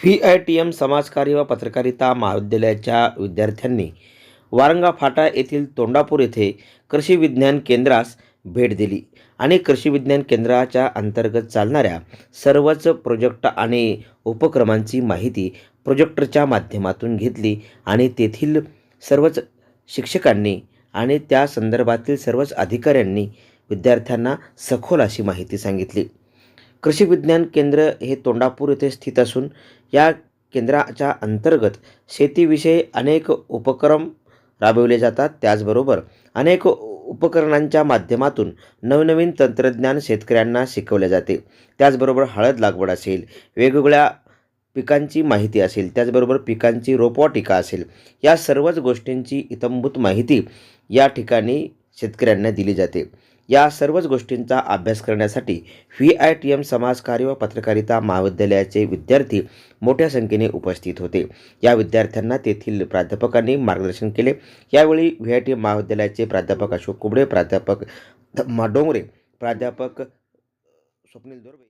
V I T M समाजकार्य व पत्रकारिता महाविद्यालयाच्या विद्यार्थ्यांनी वारंगा फाटा येथील तोंडापूर येथे कृषी विज्ञान केंद्रास भेट दिली आणि कृषी विज्ञान केंद्राच्या अंतर्गत चालणाऱ्या सर्वच प्रोजेक्ट आणि उपक्रमांची माहिती प्रोजेक्टरच्या माध्यमातून घेतली आणि तेथील सर्वच शिक्षकांनी आणि त्या संदर्भातील सर्वच अधिकाऱ्यांनी विद्यार्थ्यांना सखोल अशी माहिती सांगितली. कृषी विज्ञान केंद्र हे तोंडापूर येथे स्थित असून या केंद्राच्या अंतर्गत शेतीविषयी अनेक उपक्रम राबविले जातात. त्याचबरोबर अनेक उपकरणांच्या माध्यमातून नवनवीन तंत्रज्ञान शेतकऱ्यांना शिकवले जाते. त्याचबरोबर हळद लागवड असेल वेगवेगळ्या पिकांची माहिती असेल त्याचबरोबर पिकांची रोपवाटिका असेल या सर्वच गोष्टींची इतंभूत माहिती या ठिकाणी शेतकऱ्यांना दिली जाते. या सर्वच गोष्टींचा अभ्यास करण्यासाठी व्ही आय टी एम समाजकार्य व पत्रकारिता महाविद्यालयाचे विद्यार्थी मोठ्या संख्येने उपस्थित होते. या विद्यार्थ्यांना तेथील प्राध्यापकांनी मार्गदर्शन केले. यावेळी व्ही आय टी एम महाविद्यालयाचे प्राध्यापक अशोक कुबडे प्राध्यापक धम्मा डोंगरे प्राध्यापक स्वप्नील दुर्वे